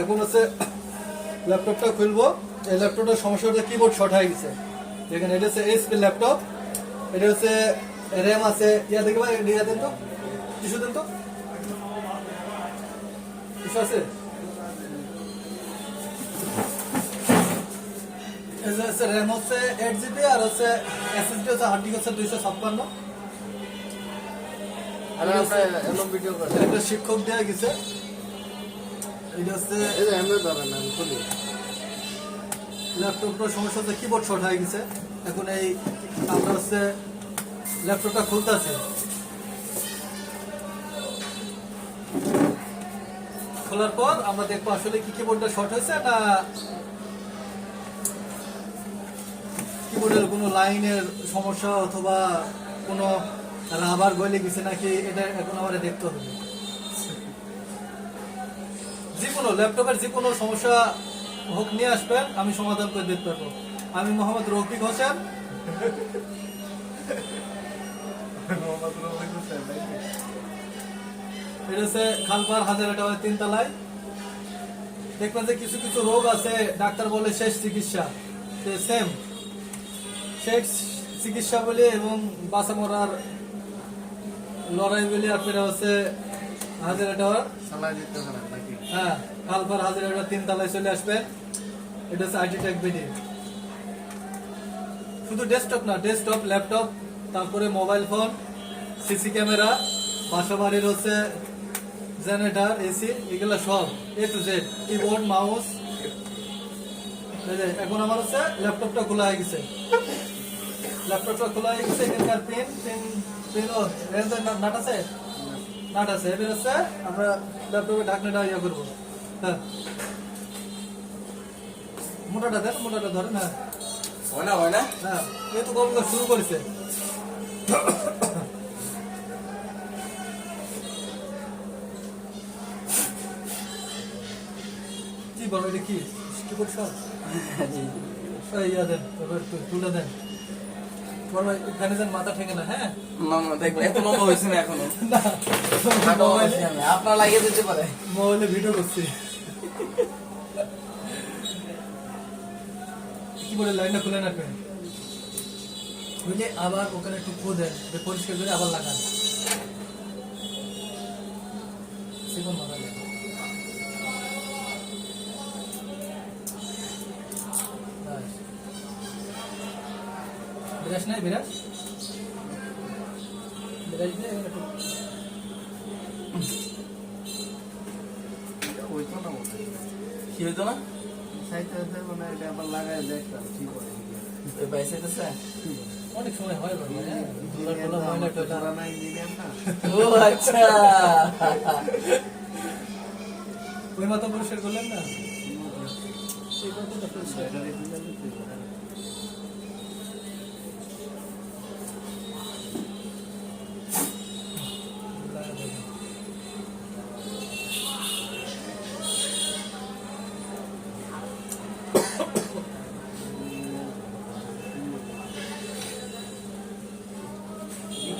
এখন হচ্ছে ল্যাপটপটা খুলবো। এই ল্যাপটপটার সমস্যা হচ্ছে কিবোর্ড শর্ট হয়ে গেছে। দেখেন, এটা হচ্ছে এইচপি ল্যাপটপ এটা হচ্ছে র্যাম আছে। ইয়া দেখে ভাই, ইয়া দেন তো। কিছু দেন তো। কিছু আছে? র্যাম হচ্ছে এইট জিবি আর হচ্ছে এসএসডি হচ্ছে হার্ড ডিস্ক হচ্ছে দুইশো ছাপ্পান্ন। একটা শিক্ষক দেওয়া গেছে। এটা হচ্ছে সমস্যা হচ্ছে কিবোর্ড শর্ট হয়ে গেছে। এখন এই আমরা হচ্ছে ল্যাপটপটা খুলতেছি খোলার পর আমরা দেখব আসলে কি কিবোর্ডটা শর্ট হয়েছে না কিবোর্ডের কোনো লাইনের সমস্যা অথবা কোনো রাবার গলে গেছে নাকি এটা এখন আমাদের দেখতে হবে। যে কোনো ল্যাপটপের যে কোনো সমস্যা হোক নিয়ে আসবেন আমি সমাধান করে দিতে পারব। আমি মোহাম্মদ রফিক হোসেন। এটা হচ্ছে খালপার হাজার টাকা তিন তলায় দেখবেন যে কিছু কিছু রোগ আছে ডাক্তার বলে শেষ চিকিৎসা। সেম শেষ চিকিৎসা বলে এবং বাঁচা মরার লড়াই বলে আপনারা হচ্ছে হাজার নাকি? হ্যাঁ কালপার হাজার টাকা তিন তলায় চলে আসবেন। এটা হচ্ছে আইটি টেক বিডি। শুধু ডেস্কটপ না ডেস্কটপ ল্যাপটপ তারপরে মোবাইল ফোন সিসি ক্যামেরা বাসা বাড়ির হচ্ছে জেনারেটর এসি এগুলো সব A to Z keyboard mouse এখন আমার হচ্ছে ল্যাপটপটা খোলা হয়ে গেছে। ল্যাপটপটা খোলা হয়ে গেছে এখানকার পেন পেন নাট আছে? নাট আছে এবার হচ্ছে আমরা ল্যাপটপে ঢাকনাটা ইয়ে করব। হ্যাঁ। মোটাটা দেন মোটাটা ধরেন হ্যাঁ। হয় না হয় না। হ্যাঁ এই তো গল্প শুরু করেছে। কি বলো এটা কি? ইয়া দেন তুলে দেন তোমার ভাই এখানে যেন মাথা ঠেকে না হ্যাঁ? মামা দেখব এত লম্বা হয়েছে না এখনও? মোবাইলে আপনার লাগিয়ে দিতে পারে। মোবাইলে ভিডিও করছি। লাইনটা খুলে রাখবেন। বুঝলে আবার ওখানে একটু খোঁজেন পরিষ্কার করে আবার লাগান। বিরাজ নাই মনে। কি হইতো না? মানে এটা আবার দেখতাম ঠিক ওই পয়সা দিতেছে অনেক সময় হয় বাবা হ্যাঁ? ও আচ্ছা। ওই মাথা পরিষ্কার করলেন না? সেই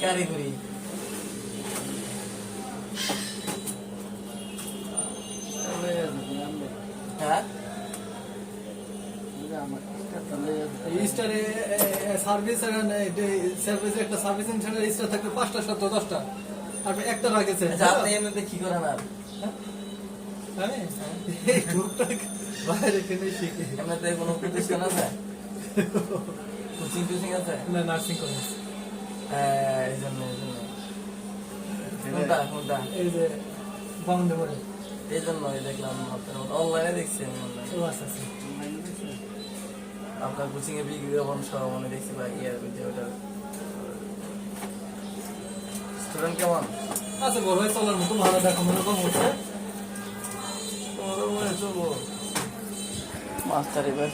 কারিগরি। হ্যাঁ? সার্ভিস সার্ভিস একটা সার্ভিসিং সেন্টার স্টার থাকবে পাঁচটা সাতটা দশটা। আপনি একটা রাখেছে। আচ্ছা আপনি এমনিতে কি করেন আর? আমি? টুকটাক বাইরে কিনে শিখি। এমনিতে কোনো প্রতিষ্ঠান আছে? কোচিং টোচিং আছে? না নার্সিং কলেজ হ্যাঁ, এই জন্য এই জন্য কোনটা কোনটা এই যে এই জন্যই দেখলাম আপনার অনলাইনে দেখছি আমি অনলাইনে ও আচ্ছা আচ্ছা আপনার কোচিং এ বিজ্ঞাপন সহ মনে দেখছি বা ইয়ার যে ওটা স্টুডেন্ট কেমন আচ্ছা বড় ভাই চলার মতো ভালো দেখো মনে কম হচ্ছে মাস্টার এবার